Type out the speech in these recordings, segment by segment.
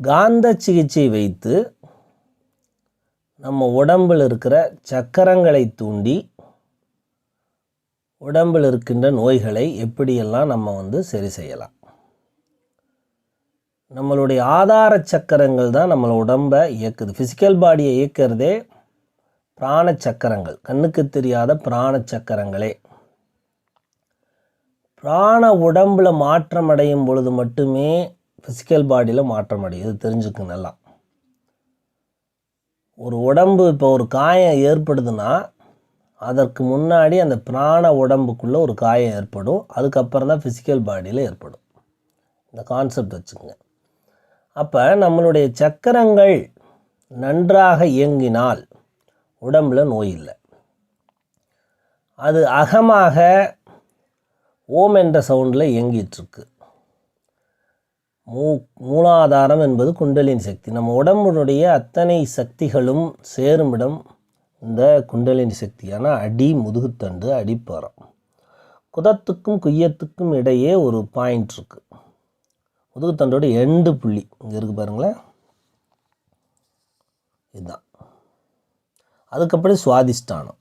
காந்த சிகிச்சை வைத்து நம்ம உடம்பில் இருக்கிற சக்கரங்களை தூண்டி உடம்பில் இருக்கின்ற நோய்களை எப்படியெல்லாம் நம்ம வந்து சரி செய்யலாம். நம்மளுடைய ஆதார சக்கரங்கள் தான் நம்மளை உடம்பை இயக்குது. ஃபிசிக்கல் பாடியை இயக்கிறதே பிராண சக்கரங்கள் கண்ணுக்கு தெரியாத பிராண சக்கரங்களே பிராண உடம்பில் மாற்றம் அடையும் பொழுது மட்டுமே ஃபிசிக்கல் பாடியில் மாற்றம் அடையுது இது நல்லா. ஒரு உடம்பு இப்போ ஒரு காயம் ஏற்படுதுன்னா அதற்கு முன்னாடி அந்த பிராண உடம்புக்குள்ளே ஒரு காயம் ஏற்படும். அதுக்கப்புறம் தான் ஃபிசிக்கல் பாடியில் ஏற்படும். இந்த கான்செப்ட் வச்சுக்கோங்க. அப்போ நம்மளுடைய சக்கரங்கள் நன்றாக இயங்கினால் உடம்புல நோய் இல்லை. அது அகமாக ஓம் என்ற சவுண்டில் இயங்கிட்டுருக்கு மூ மூலாதாரம் என்பது குண்டலின் சக்தி. நம்ம உடம்புடைய அத்தனை சக்திகளும் சேருமிடம் இந்த குண்டலின் சக்தியான அடி முதுகுத்தண்டு அடிப்பாரம். குதத்துக்கும் குய்யத்துக்கும் இடையே ஒரு பாயிண்ட் இருக்குது முதுகுத்தண்டோட எண்டு புள்ளி. இங்கே இருக்குது பாருங்களேன். இதுதான். அதுக்கப்புறம் சுவாதிஷ்டானம்.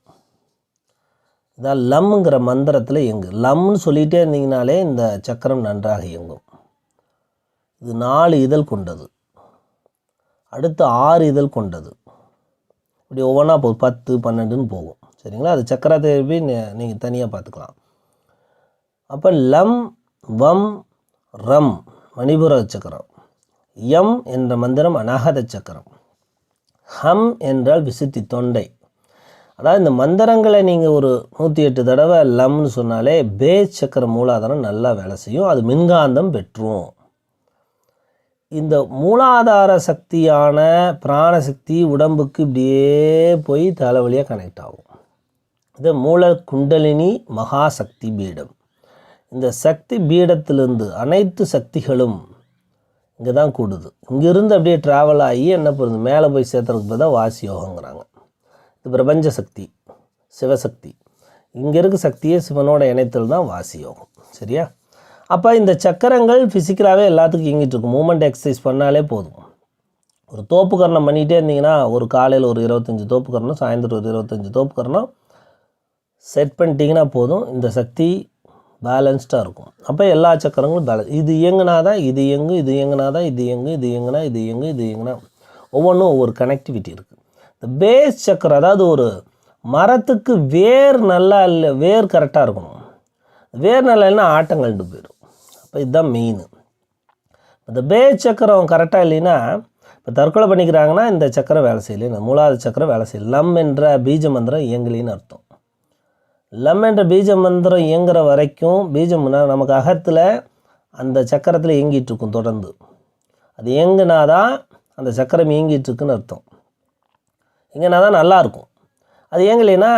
இதான் லம்ங்கிற மந்திரத்தில் இயங்கு. லம்னு சொல்லிகிட்டே இருந்தீங்கனாலே இந்த சக்கரம் நன்றாக இயங்கும். இது நாலு இதழ் கொண்டது. அடுத்து ஆறு இதழ் கொண்டது. இப்படி ஒவ்வொன்றா போகும் பத்து பன்னெண்டுன்னு போகும். சரிங்களா? அது சக்கரா தேர்வி நீங்கள் தனியாக பார்த்துக்கலாம். அப்போ லம் வம் ரம் மணிபுர சக்கரம். எம் என்ற மந்திரம் அநாகத சக்கரம். ஹம் என்றால் விசுத்தி தொண்டை. அதாவது இந்த மந்திரங்களை நீங்கள் ஒரு நூற்றி எட்டு தடவை லம்னு சொன்னாலே பே சக்கர மூலாதாரம் நல்லா வேலை செய்யும். அது மின்காந்தம் பெற்றும். இந்த மூலாதார சக்தியான பிராணசக்தி உடம்புக்கு இப்படியே போய் தலைவலியாக கனெக்ட் ஆகும். இது மூல குண்டலினி மகாசக்தி பீடம். இந்த சக்தி பீடத்திலிருந்து அனைத்து சக்திகளும் இங்கே தான் கூடுது. இங்கேருந்து அப்படியே ட்ராவல் ஆகி என்ன பண்ணுது மேலே போய் சேர்த்துறதுக்கு தான் வாசி யோகங்கிறாங்க இது பிரபஞ்ச சக்தி சிவசக்தி. இங்கே இருக்க சக்தியே சிவனோட இணைத்தல் தான் வாசி யோகம் சரியா? அப்போ இந்த சக்கரங்கள் ஃபிசிக்கலாகவே எல்லாத்துக்கும் இயங்கிட்டு இருக்கும். மூமெண்ட் எக்ஸசைஸ் பண்ணாலே போதும். ஒரு தோப்பு கரணம் பண்ணிகிட்டே இருந்தீங்கன்னா ஒரு காலையில் ஒரு இருபத்தஞ்சி தோப்பு கரணம் சாயந்தரம் ஒரு இருபத்தஞ்சி தோப்பு கரணம் செட் பண்ணிட்டீங்கன்னா போதும். இந்த சக்தி பேலன்ஸ்டாக இருக்கும். அப்போ எல்லா சக்கரங்களும் பேலன்ஸ் இது இயங்கினா தான் இது இயங்கு இது இயங்கினா தான் இது இயங்கு இது இயங்கினா இது இயங்கு இது இயங்கினா. ஒவ்வொன்றும் ஒவ்வொரு கனெக்டிவிட்டி இருக்குது இந்த பேஸ் சக்கரம் அதாவது ஒரு மரத்துக்கு வேர் நல்லா இல்லை வேர் கரெக்டாக இருக்கணும். வேர் நல்லா இல்லைன்னா ஆட்டம் போயிடும். இப்போ இதுதான் மெயின் இந்த பே சக்கரம் கரெக்டாக இல்லைன்னா இப்போ தற்கொலை பண்ணிக்கிறாங்கன்னா இந்த சக்கரம் வேலை செய்யலை. இந்த மூலாவது சக்கரம் வேலை செய்யலை. லம் என்ற பீஜ மந்திரம் இயங்கலின்னு அர்த்தம். லம் என்ற பீஜ மந்திரம் இயங்குற வரைக்கும் பீஜம்னா நமக்கு அகத்தில் அந்த சக்கரத்தில் இயங்கிட்டு இருக்கும் தொடர்ந்து. அது இயங்குனா தான் அந்த சக்கரம் இயங்கிட்டு இருக்குன்னு அர்த்தம். இயங்கினா தான் நல்லாயிருக்கும் அது இயங்கலைன்னா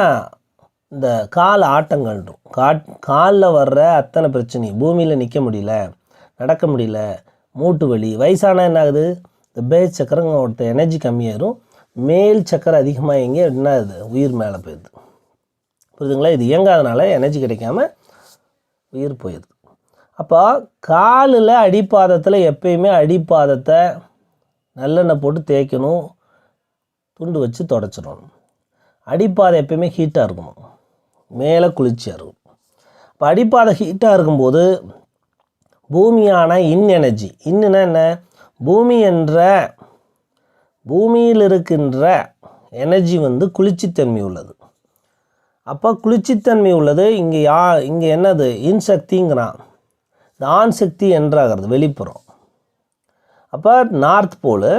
இந்த கால் ஆட்டங்கள் காட் காலில் வர்ற அத்தனை பிரச்சனை பூமியில் நிற்க முடியல நடக்க முடியல மூட்டு வலி வயசானால் என்ன ஆகுது இந்த பேஸ் சக்கரங்களோட எனர்ஜி கம்மியாயிரும். மேல் சக்கரம் அதிகமாக எங்கே என்ன உயிர் மேலே போயிடுது. புரியுதுங்களா? இது இயங்காதனால எனர்ஜி கிடைக்காம உயிர் போயிடுது. அப்போ காலில் அடிப்பாதத்தில் எப்பயுமே அடிப்பாதத்தை நல்லெண்ணெய் போட்டு தேய்க்கணும். துண்டு வச்சு தொடச்சிடணும். அடிப்பாதை எப்பயுமே ஹீட்டாக இருக்கணும். மேலே குளிர்ச்சியாக இருக்கும் இப்போ அடிப்பாதை ஹீட்டாக இருக்கும்போது பூமியான இன் எனர்ஜி இன்னுன்னா என்ன? பூமி என்ற பூமியில் இருக்கின்ற எனர்ஜி வந்து குளிர்ச்சித்தன்மை உள்ளது. அப்போ குளிர்ச்சித்தன்மை உள்ளது இங்கே யா இங்கே என்னது? இன் சக்திங்கிறான் இந்த ஆண் சக்தி என்றாகிறது வெளிப்புறம். அப்போ நார்த் போலு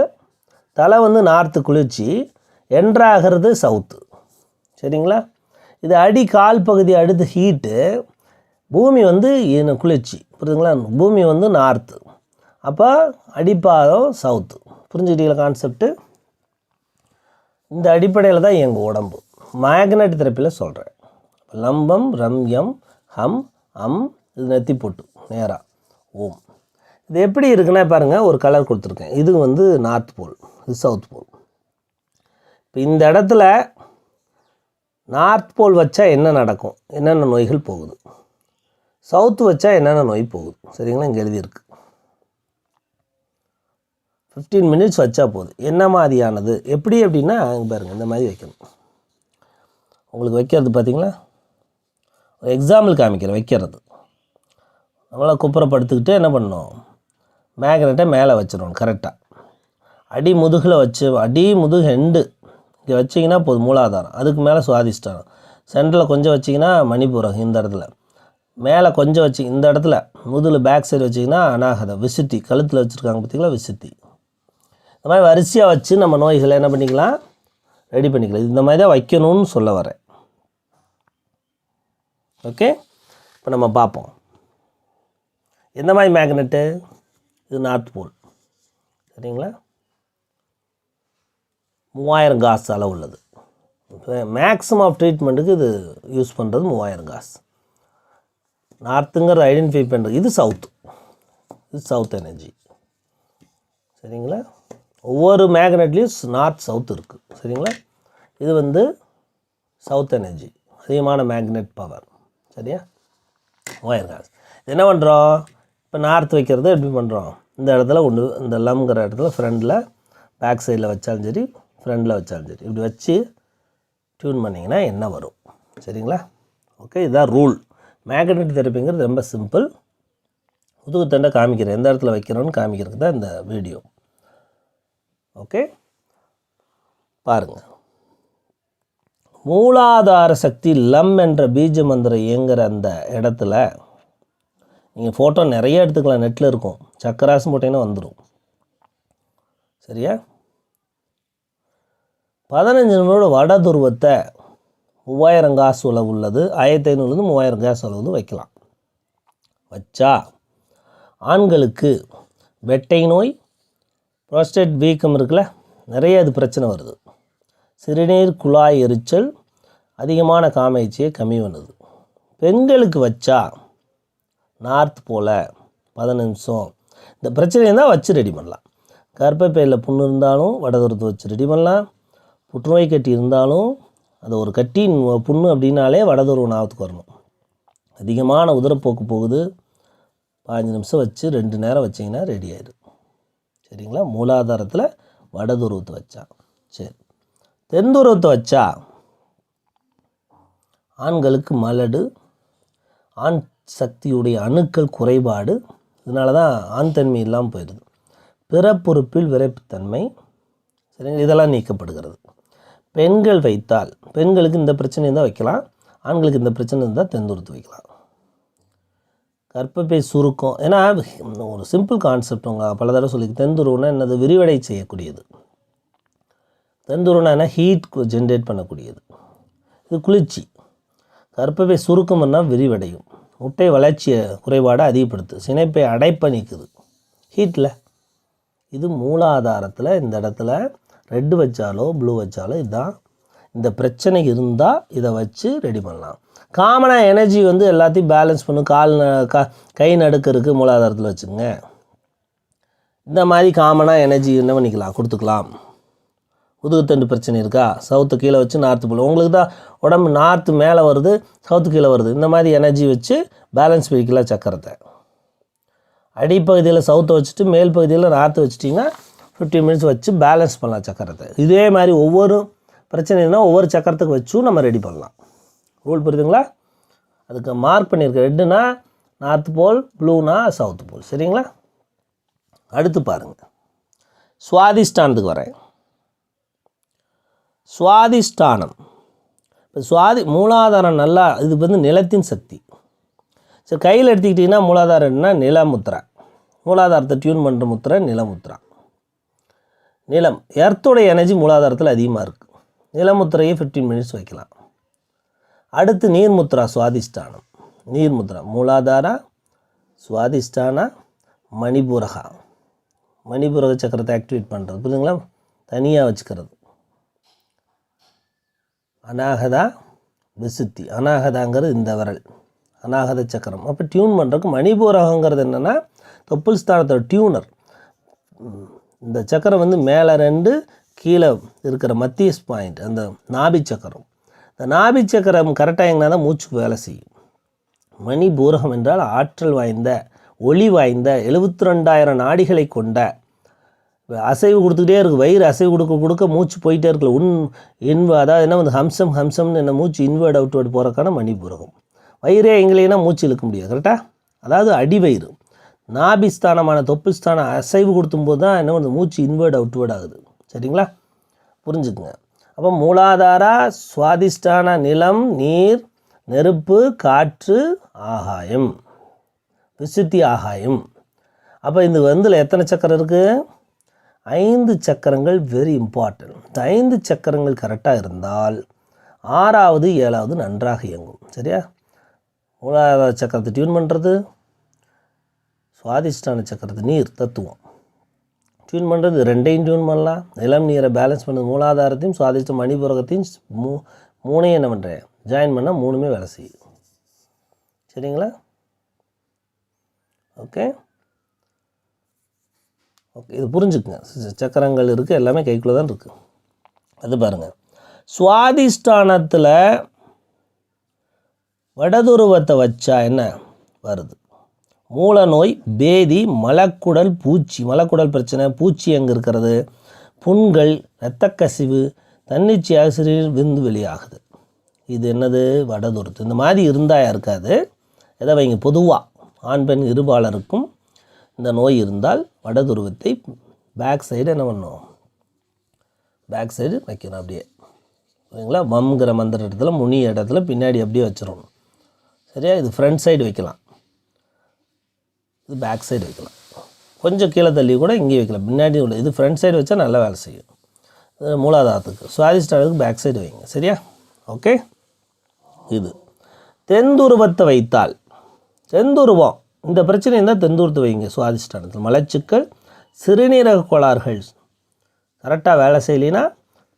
தலை வந்து நார்த்து குளிர்ச்சி என்றாகிறது சவுத்து சரிங்களா? இது அடி கால் பகுதி அடுத்து ஹீட்டு பூமி வந்து இன்னும் குளிர்ச்சி புரியுதுங்களா? பூமி வந்து நார்த்து அப்போ அடிப்பாதம் சவுத்து புரிஞ்சுக்கிட்டீங்களா கான்செப்ட்டு இந்த அடிப்படையில் தான் எங்கள் உடம்பு. மேக்னெட் தெரப்பியில் சொல்கிறேன் லம்பம் ரம்யம் ஹம் அம் இது நெத்தி போட்டு நேராக ஓம். இது எப்படி இருக்குன்னா பாருங்கள் ஒரு கலர் கொடுத்துருக்கேன். இது வந்து நார்த் போல் இது சவுத் போல் இப்போ இந்த இடத்துல நார்த் போல் வச்சா என்ன நடக்கும்? என்னென்ன நோய்கள் போகுது? சவுத்து வச்சா என்னென்ன நோய் போகுது? சரிங்களா? இங்கே எழுதியிருக்கு. ஃபிஃப்டீன் மினிட்ஸ் வச்சா போதும் என்ன மாதிரியானது? எப்படி அப்படின்னா பாருங்கள் இந்த மாதிரி வைக்கணும். உங்களுக்கு வைக்கிறது பார்த்திங்களா ஒரு எக்ஸாம்பிள் காமிக்கிறேன் வைக்கிறது. நம்மளால் குப்புறப்படுத்திக்கிட்டு என்ன பண்ணணும்? மேக்னெட்டை மேலே வச்சிடணும் கரெக்டாக அடி முதுகில் வச்சு அடி முதுகு ஹெண்டு இங்கே வச்சிங்கன்னா போதும் மூலாதாரம். அதுக்கு மேலே சுவாதிஷ்டானம். சென்டரில் கொஞ்சம் வச்சிங்கன்னா மணிபுரம் இந்த இடத்துல. மேலே கொஞ்சம் வச்சு இந்த இடத்துல முதுகில் பேக் சைடு வச்சிங்கன்னா அநாகதம் விசிட்டி கழுத்தில் வச்சுருக்காங்க பார்த்திங்களா விசுத்தி. இந்த மாதிரி வரிசையாக வச்சு நம்ம நோய்களை என்ன பண்ணிக்கலாம்? ரெடி பண்ணிக்கலாம். இந்த மாதிரி தான் வைக்கணும்னு சொல்ல வரேன். ஓகே? இப்போ நம்ம பார்ப்போம். எந்த மாதிரி மேக்னெட்டு இது நார்த் போல் சரிங்களா? மூவாயிரம் காசு அளவு உள்ளது மேக்ஸிமம் ஆஃப் ட்ரீட்மெண்ட்டுக்கு இது யூஸ் பண்ணுறது மூவாயிரம் காசு. நார்த்துங்கிறத ஐடென்டிஃபை பண்ணுறது இது சவுத் இது சவுத் எனர்ஜி சரிங்களா? ஒவ்வொரு மேக்னெட்லேயும் நார்த் சவுத் இருக்குது சரிங்களா? இது வந்து சவுத் எனர்ஜி அதிகமான மேக்னெட் பவர் சரியா? ஒயர் காசு. என்ன பண்ணுறோம் இப்போ நார்த் வைக்கிறது எப்படி பண்ணுறோம் இந்த இடத்துல ஒன்று இந்த லம்ங்கிற இடத்துல ஃப்ரண்டில் பேக் சைடில் வச்சாலும் சரி ஃப்ரண்டில் வச்சாலும் சரி. இப்படி வச்சு டியூன் பண்ணிங்கன்னா என்ன வரும்? சரிங்களா? ஓகே இதுதான் ரூல் மேக்னெட் தெரப்பிங்கிறது ரொம்ப சிம்பிள் முதுகுத்தண்டை காமிக்கிறேன் எந்த இடத்துல வைக்கிறோன்னு காமிக்கிறதுக்கு தான் இந்த வீடியோ ஓகே பாருங்கள் மூலாதார சக்தி லம் என்ற பீஜ மந்திரம் இயங்குற அந்த இடத்துல நீங்கள் ஃபோட்டோ நிறைய எடுத்துக்கலாம். நெட்டில் இருக்கும். சக்கராசம் போட்டிங்கன்னா வந்துடும் சரியா? பதினஞ்சு நிமிட வட துருவத்தை மூவாயிரம் காசு உழவு உள்ளது. ஆயிரத்தி ஐநூறுலேருந்து மூவாயிரம் காசு உழவு வைக்கலாம். வச்சா ஆண்களுக்கு வெட்டை நோய் ப்ரோஸ்டேட் வீக்கம் இருக்குல்ல நிறைய அது பிரச்சனை வருது. சிறுநீர் குழாய் எரிச்சல் அதிகமான காமைச்சியை கம்மி பண்ணுது. பெண்களுக்கு வச்சா நார்த் போல் பதினஞ்சு நிமிஷம். இந்த பிரச்சனையை இருந்தால் வச்சு ரெடி பண்ணலாம். கர்ப்பப்பையில் புண்ணு இருந்தாலும் வடதுரத்தை வச்சு ரெடி பண்ணலாம். புற்றுநோய் கட்டி இருந்தாலும் அது ஒரு கட்டி புண்ணு அப்படின்னாலே வடதுருவ ஞாபகத்துக்கு வரணும். அதிகமான உதரப்போக்கு போகுது. பாஞ்சு நிமிஷம் வச்சு ரெண்டு நேரம் வச்சிங்கன்னா ரெடி ஆயிடும் சரிங்களா? மூலாதாரத்தில் வடதுருவத்தை வச்சா. சரி. தென்துருவத்தை வச்சா ஆண்களுக்கு மலடு ஆண் சக்தியுடைய அணுக்கள் குறைபாடு இதனால தான் ஆண் தன்மை இல்லாமல் போயிடுது. பிறப்புறுப்பில் விரைப்புத்தன்மை சரிங்களா? இதெல்லாம் நீக்கப்படுகிறது. பெண்கள் வைத்தால் பெண்களுக்கு இந்த பிரச்சனை இருந்தால் வைக்கலாம் ஆண்களுக்கு இந்த பிரச்சனை இருந்தால் தென்துருத்து வைக்கலாம். கற்பப்பை சுருக்கம். ஏன்னா ஒரு சிம்பிள் கான்செப்ட் உங்க பல தடவை சொல்லி தென்துருவம்னா என்னது? விரிவடை செய்யக்கூடியது. தென்துருவம்னா என்ன? ஹீட் ஜென்ரேட் பண்ணக்கூடியது. இது குளிர்ச்சி. கற்பப்பை சுருக்கம்னா விரிவடையும். முட்டை வளர்ச்சியை குறைபாடை அதிகப்படுத்து. சினைப்பை அடைப்பணிக்குது. ஹீட்டில் இது மூலாதாரத்தில் இந்த இடத்துல ரெட்டு வச்சாலோ ப்ளூ வச்சாலோ இதுதான் இந்த பிரச்சனை இருந்தால் இதை வச்சு ரெடி பண்ணலாம். காமனாக எனர்ஜி வந்து எல்லாத்தையும் பேலன்ஸ் பண்ணும் கால் ந- க கை நடுக்கருக்கு மூலாதாரத்தில் வச்சுங்க இந்த மாதிரி காமனாக எனர்ஜி என்ன பண்ணிக்கலாம் கொடுத்துக்கலாம். உதுகுத்தண்டு பிரச்சனை இருக்கா? சவுத்து கீழே வச்சு நார்த்து போல். உங்களுக்கு தான் உடம்பு நார்த்து மேலே வருது சவுத்து கீழே வருது. இந்த மாதிரி எனர்ஜி வச்சு பேலன்ஸ் பண்ணிக்கலாம் சக்கரத்தை. அடிப்பகுதியில் சவுத்தை வச்சுட்டு மேல் பகுதியில் நார்த்து வச்சிட்டிங்கன்னா ஃபிஃப்டீன் மினிட்ஸ் வச்சு பேலன்ஸ் பண்ணலாம் சக்கரத்தை. இதே மாதிரி ஒவ்வொரு பிரச்சனைனா ஒவ்வொரு சக்கரத்துக்கு வச்சும் நம்ம ரெடி பண்ணலாம். ரூல் புரியுதுங்களா? அதுக்கு மார்க் பண்ணியிருக்க ரெட்டுனா நார்த் போல் ப்ளூனா சவுத் போல் சரிங்களா? அடுத்து பாருங்கள் சுவாதிஷ்டானத்துக்கு வரேன். சுவாதிஷ்டானம் இப்போ சுவாதி மூலாதாரம் நல்லா இது வந்து நிலத்தின் சக்தி. சரி கையில் எடுத்துக்கிட்டிங்கன்னா மூலாதாரம்னா நிலமுத்திரை. மூலாதாரத்தை டியூன் பண்ணுற முத்திரை நிலமுத்திரா. நிலம் எர்த்தோடைய எனர்ஜி மூலாதாரத்தில் அதிகமாக இருக்குது நிலமுத்திரையை ஃபிஃப்டீன் மினிட்ஸ் வைக்கலாம். அடுத்து நீர்முத்ரா சுவாதிஷ்டானம். நீர்முத்ரா மூலாதாரா சுவாதிஷ்டானா மணிபூரகா. மணிபூரக சக்கரத்தை ஆக்டிவேட் பண்ணுறது புரியுதுங்களா தனியாக வச்சுக்கிறது. அநாகதா விசுத்தி. அநாகதாங்கிறது இந்த விரல். அநாகத சக்கரம். அப்போ டியூன் பண்ணுறதுக்கு மணிபூரகங்கிறது என்னென்னா தொப்புள் ஸ்தானத்தோட டியூனர் இந்த சக்கரம் வந்து மேலே ரெண்டு கீழே இருக்கிற மத்திய பாயிண்ட் அந்த நாபி சக்கரம். இந்த நாபி சக்கரம் கரெக்டாக எங்கனா தான் மூச்சு வேலை செய்யும். மணி பூரகம் என்றால் ஆற்றல் வாய்ந்த ஒளி வாய்ந்த எழுபத்தி ரெண்டாயிரம் நாடிகளை கொண்ட அசைவு கொடுத்துக்கிட்டே இருக்குது வயிறு அசைவு கொடுக்க கொடுக்க மூச்சு போயிட்டே இருக்கல உன் இன்வ அதாவது என்ன வந்து ஹம்சம் ஹம்சம்னு என்ன மூச்சு இன்வேர்ட் அவுட்வேர்டு போகிறக்கான மணிபூரகம் வயிறே எங்களைனா மூச்சு இழுக்க முடியாது கரெக்டாக அதாவது அடிவயிறு. நாபிஸ்தானமான தொப்புஸ்தானம் அசைவு கொடுத்தும்போது தான் என்ன வந்து மூச்சு இன்வேர்ட் அவுட்வேர்ட் ஆகுது. சரிங்களா? புரிஞ்சுக்குங்க. அப்போ மூலாதாரா சுவாதிஷ்டான நிலம் நீர் நெருப்பு காற்று ஆகாயம். விசுத்தி ஆகாயம். அப்போ இந்த வந்துல எத்தனை சக்கரம் இருக்குது ஐந்து சக்கரங்கள் வெரி இம்பார்ட்டன்ட் இந்த ஐந்து சக்கரங்கள் கரெக்டாக இருந்தால் ஆறாவது ஏழாவது நன்றாக இயங்கும். சரியா? மூலாதார சக்கரத்தை டியூன் பண்ணுறது சுவாதிஷ்டான சக்கரத்தை நீர் தத்துவம். டியூன் பண்ணுறது ரெண்டையும் டியூன் பண்ணலாம். நிலம் நீரை பேலன்ஸ் பண்ணது மூலாதாரத்தையும் சுவாதிஷ்ட மணிபுரகத்தையும் மூ மூணையும் என்ன பண்ணுறேன் ஜாயின் பண்ணால் மூணுமே வேலை செய்யும் சரிங்களா? ஓகே ஓகே இது புரிஞ்சுக்குங்க. சக்கரங்கள் இருக்குது எல்லாமே கைக்குள்ளே தான் இருக்குது அது பாருங்கள் சுவாதிஷ்டானத்தில் வடதுருவத்தை வச்சா என்ன வருது? மூல நோய் பேதி மலக்குடல் பூச்சி. மலக்குடல் பிரச்சனை பூச்சி அங்கே இருக்கிறது? புண்கள் இரத்தக்கசிவு தன்னிச்சையாக சிறுநீர் விந்து வெளியாகுது. இது என்னது? வடதுருத்து. இந்த மாதிரி இருந்தால் இருக்காது எதை வைங்க? பொதுவாக ஆண் பெண் இருபாலருக்கும் இந்த நோய் இருந்தால் வடதுருவத்தை பேக் சைடு என்ன பண்ணும்? பேக் சைடு வைக்கணும் அப்படியே. சரிங்களா மம்ங்கிற மந்திர இடத்துல முனி இடத்துல பின்னாடி அப்படியே வச்சிடணும். சரியா? இது ஃப்ரண்ட் சைடு வைக்கலாம். இது பேக் சைடு வைக்கலாம். கொஞ்சம் கீழே தள்ளி கூட இங்கே வைக்கலாம். பின்னாடி உள்ள இது ஃப்ரண்ட் சைடு வச்சா நல்லா வேலை செய்யும். மூலாதாரத்துக்கு சுவாதிஷ்டானத்துக்கு பேக் சைடு வைங்க. சரியா? ஓகே இது. தென்துருவத்தை வைத்தால் தென்துருவம் இந்த பிரச்சனை இருந்தால் தென்துருவத்தை வைங்க சுவாதிஷ்டானத்தில் மலச்சிக்கல் சிறுநீரக கோளாறுகள் கரெக்டாக வேலை செய்யலைன்னா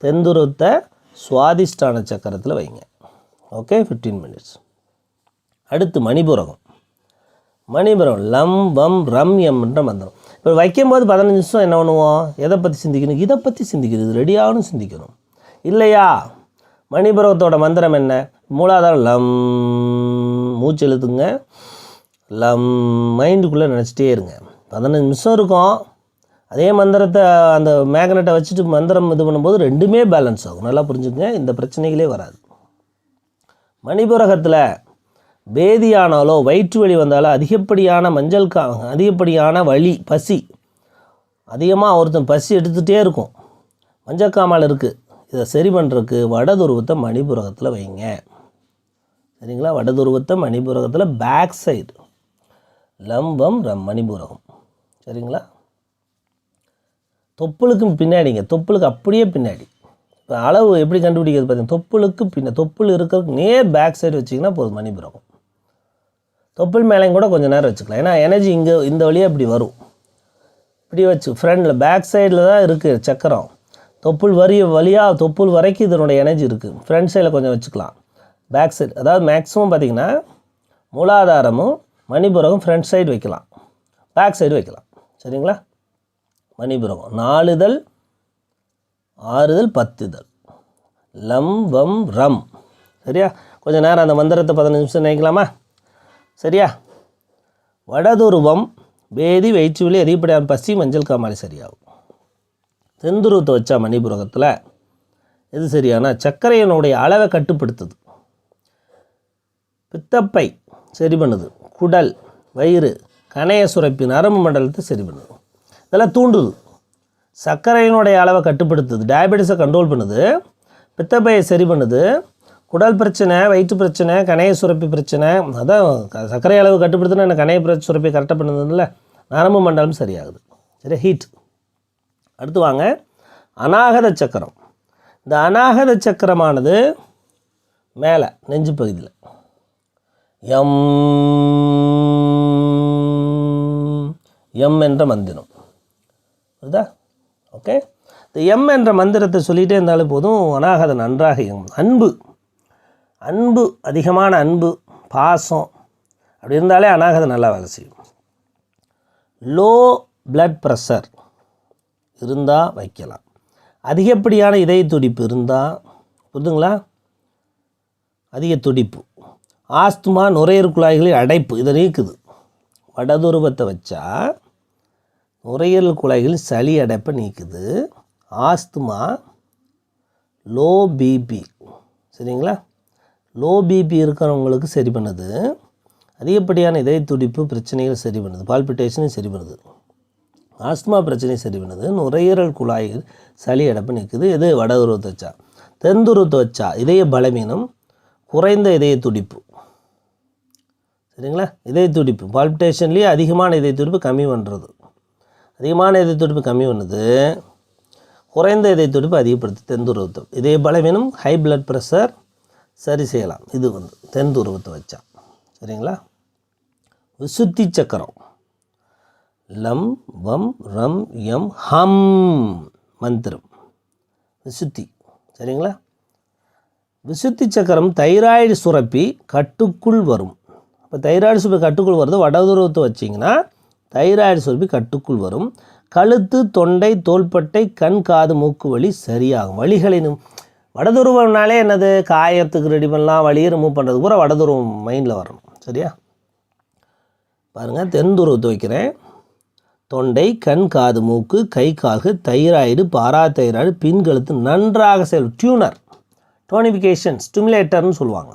தென்துருவத்தை சுவாதிஷ்டான சக்கரத்தில் வைங்க. ஓகே ஃபிஃப்டீன் மினிட்ஸ் அடுத்து மணிபுரகம். மணிபுரம் லம் வம் ரம் எம் என்ற மந்திரம். இப்போ வைக்கும்போது பதினஞ்சு நிமிஷம் என்ன பண்ணுவோம்? எதை பற்றி சிந்திக்கணும்? இதை பற்றி சிந்திக்கிறது. ரெடியாகணும் சிந்திக்கணும். இல்லையா? மணிபுரகத்தோட மந்திரம் என்ன? மூலாதாரம் லம். மூச்சு எழுத்துங்க லம். மைண்டுக்குள்ளே நினச்சிட்டே இருங்க. பதினஞ்சு நிமிஷம் இருக்கும். அதே மந்திரத்தை அந்த மேக்னெட்டை வச்சுட்டு மந்திரம் இது பண்ணும்போது ரெண்டுமே பேலன்ஸ் ஆகும். நல்லா புரிஞ்சுக்கங்க. இந்த பிரச்சனைகளே வராது. மணிபுரகத்தில் பேதியானாலோ வயிற்று வலி வந்தாலோ அதிகப்படியான மஞ்சள் கா அதிகப்படியான வலி பசி. அதிகமாக ஒருத்தன் பசி எடுத்துகிட்டே இருக்கும். மஞ்சள் காமால் இருக்குது இதை சரி பண்ணுறதுக்கு வடதுருவத்தை மணிபுரகத்தில் வைங்க. சரிங்களா? வடதுருவத்தை மணிபுரகத்தில் பேக் சைடு லம்பம் ரம் மணிபுரகம் சரிங்களா? தொப்புளுக்கும் பின்னாடிங்க தொப்புளுக்கு அப்படியே பின்னாடி. இப்போ அளவு எப்படி கண்டுபிடிக்கிறது பார்த்தீங்கன்னா தொப்புளுக்கு பின்ன தொப்புள் இருக்கிறதுக்கு நேர் பேக் சைடு வச்சிங்கன்னா போதும் மணிபுரகம் தொப்புள் மேலேயும் கூட கொஞ்சம் நேரம் வச்சுக்கலாம். ஏன்னா எனர்ஜி இங்கே இந்த வழியாக இப்படி வரும். இப்படி வச்சு ஃப்ரண்டில் பேக் சைடில் தான் இருக்குது சக்கரம். தொப்புள் வரி வழியாக தொப்புள் வரைக்கும் இதனுடைய எனர்ஜி இருக்குது ஃப்ரண்ட் சைடில் கொஞ்சம் வச்சுக்கலாம். பேக் சைடு அதாவது மேக்ஸிமம் பார்த்திங்கன்னா மூலாதாரமும் மணிபுரகம் ஃப்ரண்ட் சைடு வைக்கலாம். பேக் சைடு வைக்கலாம். சரிங்களா? மணிபுரகம். நாலுதல் ஆறுதல் பத்துதல். லம் வம் ரம். சரியா? கொஞ்சம் நேரம் அந்த மந்திரத்தை பதினஞ்சு நிமிஷம் நினைக்கலாமா? சரியா? வடதுருவம் பேதி வெயிச்சுவிலி அதிகப்படியான பசி மஞ்சள் காமாலை சரியாகும். தென்துருவத்தை வச்சா மணிபுரகத்தில் எது சரியானா சர்க்கரையினுடைய அளவை கட்டுப்படுத்துது. பித்தப்பை சரி பண்ணுது. குடல் வயிறு கணைய சுரப்பி நரம்பு மண்டலத்தை சரி பண்ணுது. இதெல்லாம் தூண்டுது. சர்க்கரையினுடைய அளவை கட்டுப்படுத்துது. டயபெட்டிஸை கண்ட்ரோல் பண்ணுது. பித்தப்பையை சரி பண்ணுது. குடல் பிரச்சனை வயிற்று பிரச்சனை கணைய சுரப்பி பிரச்சனை அதான் க- சர்க்கரை அளவு கட்டுப்படுத்தினா என்ன கணைய சுரப்பி கரெக்டாக பண்ணுதுல்ல நரம்பு மண்டலம் சரியாகுது. சரி ஹீட் அடுத்து வாங்க. அநாகத சக்கரம். இந்த அநாகத சக்கரமானது மேலே நெஞ்சு பகுதியில். எம் எம் என்ற மந்திரம். புரியுதா? ஓகே இந்த எம் என்ற மந்திரத்தை சொல்லிகிட்டே இருந்தாலும் போதும் அநாகத நன்றாக இயங்கும். அன்பு. அன்பு அதிகமான அன்பு பாசம் அப்படி இருந்தாலே அநாகத நல்லா வேலை செய்யும். லோ பிளட் ப்ரெஷர் இருந்தால் வைக்கலாம். அதிகப்படியான இதய துடிப்பு இருந்தால் புரிதுங்களா அதிக துடிப்பு. ஆஸ்துமா நுரையீர் குழாய்களில் அடைப்பு இதை நீக்குது. வடதுருவத்தை வச்சா நுரையீரல் குழாய்களில் சளி அடைப்பை நீக்குது. ஆஸ்துமா லோ பிபி சரிங்களா? லோ பிபி இருக்கிறவங்களுக்கு சரி பண்ணுது. அதிகப்படியான இதய துடிப்பு பிரச்சனைகள் சரி பண்ணுது. பால்பிட்டேஷனும் சரி பண்ணுது. ஆஸ்துமா பிரச்சனை சரி பண்ணுது. நுரையீரல் குழாய்கள் சளி அடைப்பு நிற்குது எது வடதுருவத்தை வச்சா. தென்துருவத்தை வச்சா இதய பலவீனம் குறைந்த இதய துடிப்பு. சரிங்களா? இதய துடிப்பு. பால்பிட்டேஷன்லேயே அதிகமான இதய துடிப்பு கம்மி பண்ணுறது அதிகமான இதய துடிப்பு கம்மி பண்ணுது. குறைந்த இதய துடிப்பு அதிகப்படுத்து தென்துருவத்தை இதய பலவீனம் ஹை பிளட் ப்ரெஷர் சரி செய்யலாம். இது வந்து தென்துருவத்தை வச்சா. சரிங்களா? விசுத்தி சக்கரம். லம் வம் ரம் எம் ஹம் மந்திரம். விசுத்தி. சரிங்களா? விசுத்தி சக்கரம் தைராய்டு சுரப்பி கட்டுக்குள் வரும். இப்போ தைராய்டு சுரப்பி கட்டுக்குள் வருது. வடதுருவத்தை வச்சிங்கன்னா தைராய்டு சுரப்பி கட்டுக்குள் வரும். கழுத்து தொண்டை தோள்பட்டை கண் காது மூக்கு வலி சரியாகும். வழிகளினும் வடதுருவம்னாலே என்னது? காயத்துக்கு ரெடி பண்ணலாம் வழியை ரிமூவ் பண்ணுறது பூரா வடதுருவம் மைண்டில் வரணும். சரியா? பாருங்கள் தென்துருவத்தை வைக்கிறேன் தொண்டை கண் காது மூக்கு கை கால்கு தைராய்டு பாராதைராய்டு பின்கழுத்து நன்றாக செயல் டியூனர் டோனிஃபிகேஷன் ஸ்டிமுலேட்டர்னு சொல்லுவாங்க.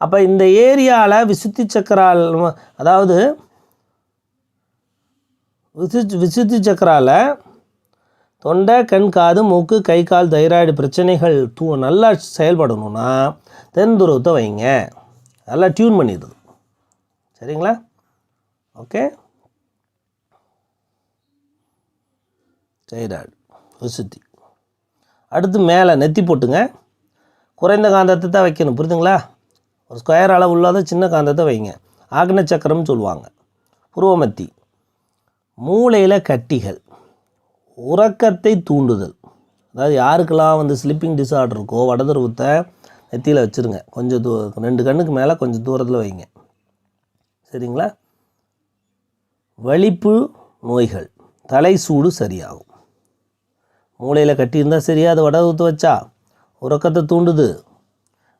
அப்போ இந்த ஏரியாவில் விசுத்தி சக்கரால் அதாவது விசு விசுத்தி சக்கரால் தொண்டை கண் காது மூக்கு கை கால் தைராய்டு பிரச்சனைகள் தூ நல்லா செயல்படணும்னா தென்துருவத்தை வைங்க. நல்லா டியூன் பண்ணிடுது. சரிங்களா? ஓகே? தைராய்டு விசுத்தி. அடுத்து மேலே நெத்தி போட்டுங்க. குறைந்த காந்தத்தை தான் வைக்கணும் புரியுதுங்களா? ஒரு ஸ்கொயர் அளவு இல்லாத சின்ன காந்தத்தை வைங்க. ஆக்ன சக்கரம்னு சொல்லுவாங்க. புருவமத்தி மூளையில் கட்டிகள். உறக்கத்தை தூண்டுதல். அதாவது யாருக்கெல்லாம் வந்து ஸ்லிப்பிங் டிஸார்டர் இருக்கோ வடதுருவத்தை நெத்தியில் வச்சுருங்க. கொஞ்சம் தூ ரெண்டு கண்ணுக்கு மேலே கொஞ்சம் தூரத்தில் வைங்க. சரிங்களா? வலிப்பு நோய்கள். தலை சூடு சரியாகும். மூளையில் கட்டியிருந்தால் சரியா அது வடகுத்து வச்சா? உறக்கத்தை தூண்டுது.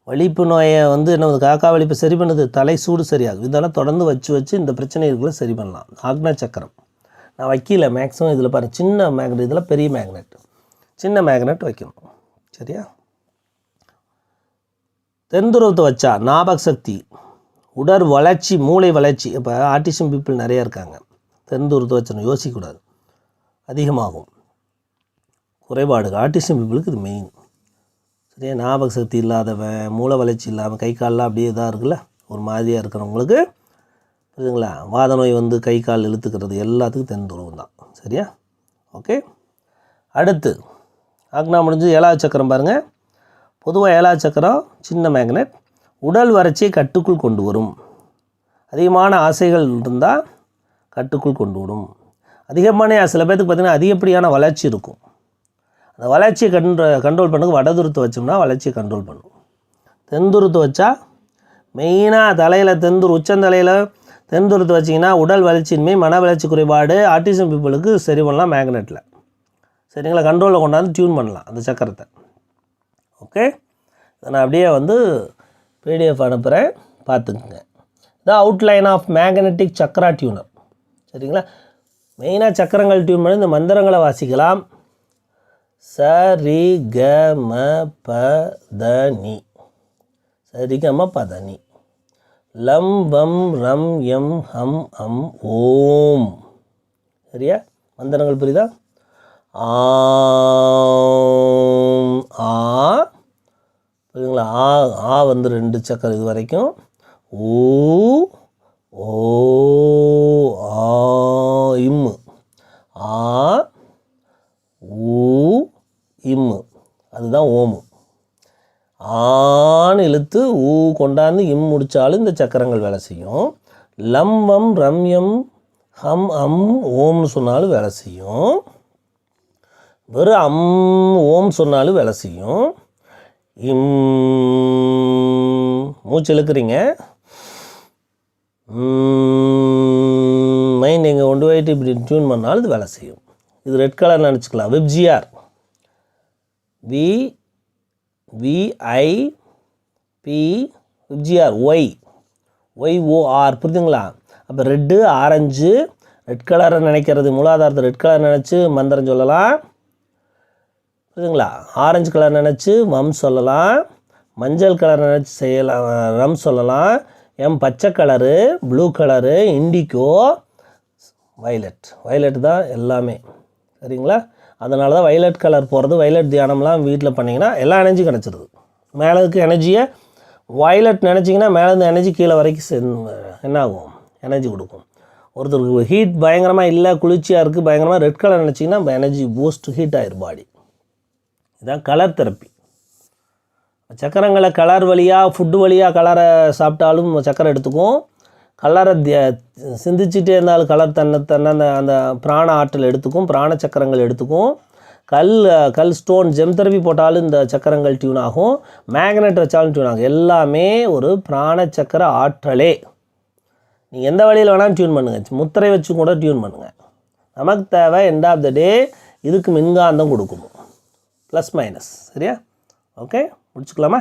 வலிப்பு நோயை வந்து என்ன காக்கா வலிப்பு சரி பண்ணுது. தலை சூடு சரியாகும். இதெல்லாம் தொடர்ந்து வச்சு வச்சு இந்த பிரச்சனைகளை சரி பண்ணலாம். ஆக்னா சக்கரம். நான் வைக்கல மேக்ஸிமம் இதில் பாருங்க சின்ன மேக்னெட் இதில் பெரிய மேக்னெட் சின்ன மேக்னெட் வைக்கணும். சரியா? தென்துருவத்தை வச்சா ஞாபக சக்தி உடற் வளர்ச்சி மூளை வளர்ச்சி. இப்போ ஆர்டிசம் பீப்புள் நிறையா இருக்காங்க. தென்துருவத்தை வச்சணும் யோசிக்கக்கூடாது. அதிகமாகும். குறைபாடுகள். ஆர்டிசம் பீப்புளுக்கு இது மெயின் சரியா? ஞாபக சக்தி இல்லாதவன் மூளை வளர்ச்சி இல்லாமல் கை காலெலாம் அப்படியே இதாக இருக்குல்ல? ஒரு மாதிரியாக இருக்கிறவங்களுக்கு புரியுதுங்களா? வாத நோய் வந்து கை கால் இழுத்துக்கிறது எல்லாத்துக்கும் தென்துருவம் தான். சரியா? ஓகே. அடுத்து ஆக்னா முடிஞ்சு ஏழாவது சக்கரம் பாருங்கள் பொதுவாக ஏழாவது சக்கரம் சின்ன மேக்னெட் உடல் வறட்சியை கட்டுக்குள் கொண்டு வரும். அதிகமான ஆசைகள் இருந்தால் கட்டுக்குள் கொண்டு வரும். அதிகமான சில பேர்த்துக்கு பார்த்திங்கன்னா அதிகப்படியான வளர்ச்சி இருக்கும். அந்த வளர்ச்சியை கண்ட்ரோ கண்ட்ரோல் பண்ணுறது வடதுருத்து வச்சோம்னா வளர்ச்சியை கண்ட்ரோல் பண்ணும். தென்துருத்தை வச்சா மெயினாக தலையில் தென்துரு உச்சந்தலையில் தென்துருத்தை வச்சிங்கன்னா உடல் வளர்ச்சியின்மை மன வளர்ச்சி குறைபாடு ஆட்டிசம் பீப்புளுக்கு சரி பண்ணலாம் மேக்னெட்டில் சரிங்களா? கண்ட்ரோலில் கொண்டாந்து டியூன் பண்ணலாம் அந்த சக்கரத்தை. ஓகே நான் அப்படியே வந்து பிடிஎஃப் அனுப்புகிறேன் பார்த்துக்குங்க. இதான் outline of magnetic chakra tuner சரிங்களா? மெயினாக சக்கரங்கள் டியூன் பண்ணி இந்த மந்திரங்களை வாசிக்கலாம். ச ரி க ம ப த நி சரி பதனி. லம் வம் ரம் எம் ஹம் அம் ஓம். சரியா? மந்திரங்கள் புரியுதா? ஆம் ஆ. புரியுதுங்களா? ஆ ஆ வந்து ரெண்டு சக்கரம் இது வரைக்கும். ஊ ஓ ஆ இம்மு ஆ ஊ இம்மு அதுதான் ஓமு. ஆண் இழுத்து ஊ கொண்டாந்து இம் முடித்தாலும் இந்த சக்கரங்கள் வேலை செய்யும். லம் வம் ரம்யம் ஹம் அம் ஓம்னு சொன்னாலும் வேலை செய்யும். வெறும் அம் ஓம் சொன்னாலும் வேலை செய்யும். இம் மூச்சு இழுக்கிறீங்க. மைண்ட் எங்கே கொண்டு போயிட்டு இப்படி டியூன் பண்ணாலும் இது வேலை செய்யும். இது red colour நினச்சிக்கலாம். VIBGYOR V V I B Y Y O R புரியுதுங்களா அப்போ ரெட்டு ஆரஞ்சு ரெட் கலரை நினைக்கிறது மூலாதாரத்தை ரெட் கலர் நினச்சி மந்திரம் சொல்லலாம். புரியுதுங்களா ஆரஞ்சு கலர் நினச்சி மம் சொல்லலாம். மஞ்சள் கலர் நினச்சி செய்யலாம் ரம் சொல்லலாம். எம் பச்சை colour blue colour indigo violet violet தான் எல்லாமே. சரிங்களா? அதனால தான் வைலட் கலர் போகிறது வைலட் தியானம்லாம் வீட்டில் பண்ணிங்கன்னா எல்லா எனர்ஜி கிடச்சிருது. மேலே இருக்க எனர்ஜியை வயலட் நினச்சிங்கன்னா மேலேருந்து எனர்ஜி கீழே வரைக்கும் சென் என்ன ஆகும்? எனர்ஜி கொடுக்கும். ஒருத்தருக்கு ஹீட் பயங்கரமாக இல்லை குளிர்ச்சியாக இருக்குது பயங்கரமாக ரெட் கலர் நினச்சிங்கன்னா எனர்ஜி பூஸ்ட் ஹீட் ஆயிரும் பாடி இதான் கலர் தெரப்பி சக்கரங்களை கலர் வழியாக ஃபுட்டு வழியாக கலரை சாப்பிட்டாலும் சக்கரை எடுத்துக்கும் கலரை திய இருந்தாலும் கலர் தன்னை தன்னை அந்த அந்த பிராண ஆற்றல் எடுத்துக்கும் பிராண சக்கரங்கள் எடுத்துக்கும். கல் கல் ஸ்டோன் ஜெம் தெரப்பி போட்டாலும் இந்த சக்கரங்கள் டியூன் ஆகும். மேக்னெட் வச்சாலும் டியூன் ஆகும். எல்லாமே ஒரு பிராண சக்கர ஆற்றலே. நீங்கள் எந்த வழியில் வேணாலும் டியூன் பண்ணுங்கள் முத்திரை வச்சு கூட டியூன் பண்ணுங்கள் நமக்கு தேவை எண்ட் ஆஃப் த டே இதுக்கு மின்காந்தம் கொடுக்கணும். ப்ளஸ் மைனஸ் சரியா? ஓகே முடிச்சுக்கலாமா?